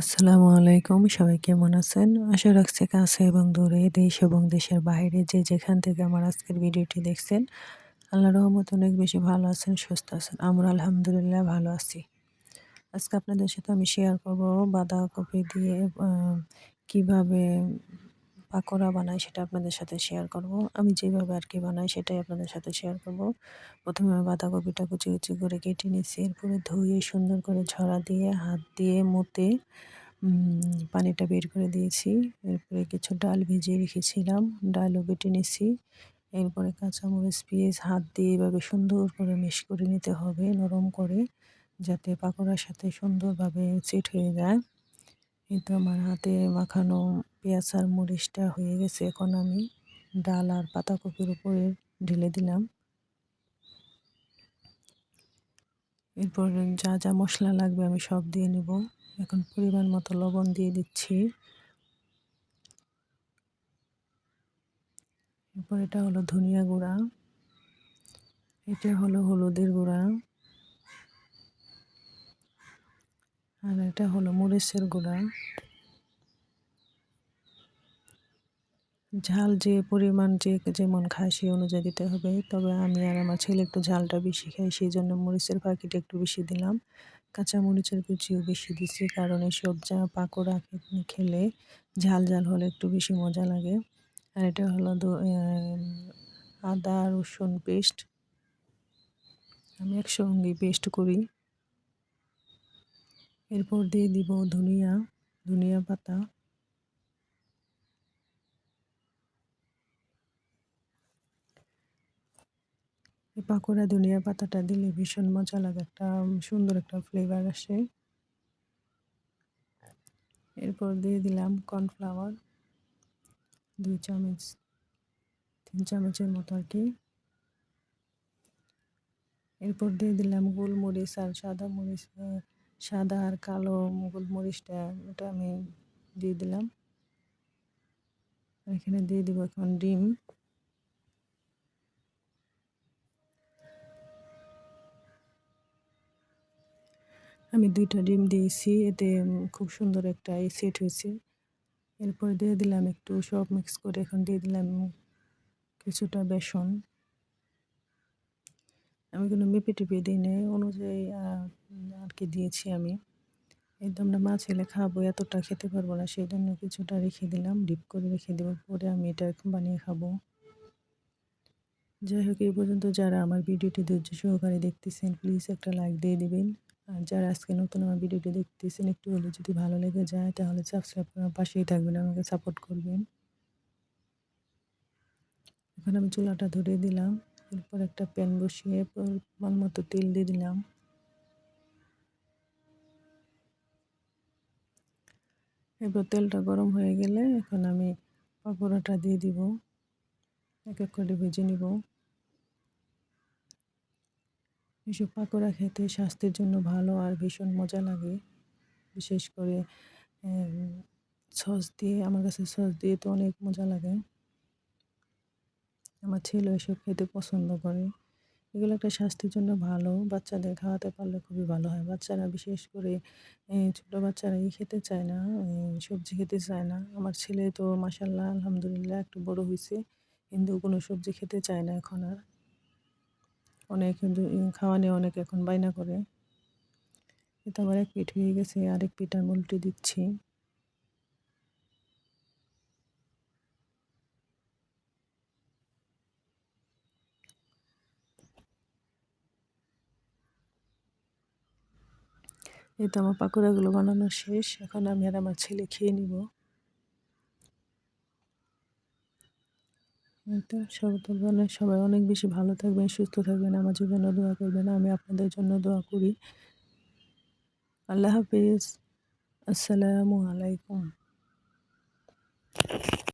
আসসালামু আলাইকুম, সবাই কেমন আছেন? আশা রাখছি কাছে এবং দূরে দেশ এবং দেশের বাইরে যে যেখান থেকে আমার আজকের ভিডিওটি দেখছেন আল্লাহ রহমত অনেক বেশি ভালো আছেন, সুস্থ আছেন। আমরা আলহামদুলিল্লাহ ভালো আছি। আজকে আপনাদের সাথে আমি শেয়ার করব বাঁধাকপি দিয়ে কীভাবে পাকোড়া বানাই সেটা আপনাদের সাথে শেয়ার করব। আমি যেভাবে আর কি বানাই সেটাই আপনাদের সাথে শেয়ার করব। প্রথমে আমি বাঁধাকপিটা কুচি কুচি করে কেটে নিয়েছি এরপরে ধুয়ে সুন্দর করে ঝরা দিয়ে, হাত দিয়ে মুতে পানিটা বের করে দিয়েছি। এরপরে কিছু ডাল ভিজিয়ে রেখেছিলাম, ডালও বেটে নিয়েছি এরপরে কাঁচামরিচ, পেঁয়াজ, হাত দিয়ে এভাবে সুন্দর করে মিশ করে নিতে হবে নরম করে, যাতে পাকোড়ার সাথে সুন্দরভাবে সেট হয়ে যায়। কিন্তু আমার হাতে মাখানো পেঁয়াজ আর মরিচটা হয়ে গেছে, এখন আমি ডাল আর পাতাকপির উপরে ঢেলে দিলাম। এরপর যা যা মশলা লাগবে আমি সব দিয়ে নেব। এখন পরিমাণ মতো লবণ দিয়ে দিচ্ছি। এরপর এটা হলো ধনিয়া গুঁড়া। এটা হলো হলুদের গুঁড়া। আর এটা হলো মরিচের গুঁড়া। ঝাল যে পরিমাণ যে যেমন খায় সেই অনুযায়ী দিতে হবে। তবে আমি আর আমার ছেলে একটু ঝালটা বেশি খাই, সেই জন্য মরিচের প্যাকেট একটু বেশি দিলাম। কাঁচা মরিচের কুচিও বেশি দিছি, কারণ এসব যা পাকোড়া খেলে ঝাল ঝাল হলে একটু বেশি মজা লাগে। আর এটা হলো আদা, রসুন পেস্ট। আমি একসঙ্গে পেস্ট করি। এরপর দিয়ে দিব ধনিয়া ধনিয়া পাতা। পাকোড়া ধনিয়া পাতাটা দিলে ভীষণ মজা লাগে, একটা সুন্দর একটা ফ্লেভার আসে। এরপর দিয়ে দিলাম কর্নফ্লাওয়ার দুই চামচ, তিন চামচের মতো আর কি। এরপর দিয়ে দিলাম গোলমরিচ আর সাদা মরিচ সাদা আর কালো গোলমরিচটা, ওটা আমি দিয়ে দিলাম। এখানে দিয়ে দিব এখন ডিম। আমি দুইটা ডিম দিয়েছি, এতে খুব সুন্দর একটা সেট হয়েছে। এরপর দিয়ে দিলাম একটু সব মিক্স করে, এখন দিয়ে দিলাম কিছুটা বেসন। আমি কোনো মেপে টেপে দিই নাই, অনুযায়ী আর কি দিয়েছি আমি। একদম আমরা মাছ এলে খাব, এতটা খেতে পারব না সেই জন্য কিছুটা রেখে দিলাম, ডিপ করে রেখে দেওয়ার পরে আমি এটা বানিয়ে খাব। যাই হোক, এই পর্যন্ত যারা আমার ভিডিওটি ধৈর্য সহকারে দেখতেছেন প্লিজ একটা লাইক দিয়ে দিবেন। আর যারা আজকে নতুন আমার ভিডিওটি দেখতেছেন, একটু হলে যদি ভালো লেগে যায়, তাহলে সাবস্ক্রাইব করার পাশেই থাকবেন, আমাকে সাপোর্ট করবেন। এখন আমি চুলাটা ধরে দিলাম, এরপর একটা প্যান বসিয়ে পরিমাণ মতো তেল দিয়ে দিলাম। এরপর তেলটা গরম হয়ে গেলে এখন আমি পাকোড়াটা দিয়ে দিব, এক এক করে ভেজে নিব। এসব পাকোড়া খেতে স্বাস্থ্যের জন্য ভালো আর ভীষণ মজা লাগে। বিশেষ করে সস দিয়ে, আমার কাছে সস দিয়ে তো অনেক মজা লাগে। আমার ছেলে এসব খেতে পছন্দ করে। এগুলো একটা স্বাস্থ্যের জন্য ভালো। বাচ্চাদের খাওয়াতে পারলে খুবই ভালো হয়। বাচ্চারা বিশেষ করে ছোটো বাচ্চারা এই খেতে চায় না সবজি খেতে চায় না। আমার ছেলে তো মাসাল্লাহ আলহামদুলিল্লাহ, একটু বড় হয়েছে কিন্তু কোনো সবজি খেতে চায় না এখন আর। অনেক খাওয়া নিয়ে অনেক এখন বায়না করে। এটা আবার এক পিঠ হয়ে গেছে আরেক পিঠ আমি উল্টে দিচ্ছি। এই তো আমার পাকোড়াগুলো বানানো শেষ, এখন আমি আর আমার ছেলে খেয়ে নিব। তো সবাই অনেক বেশি ভালো থাকবেন, সুস্থ থাকবেন, আমার জন্য দোয়া করবেন, আমি আপনাদের জন্য দোয়া করি। আল্লাহ হাফিজ। আসসালামু আলাইকুম।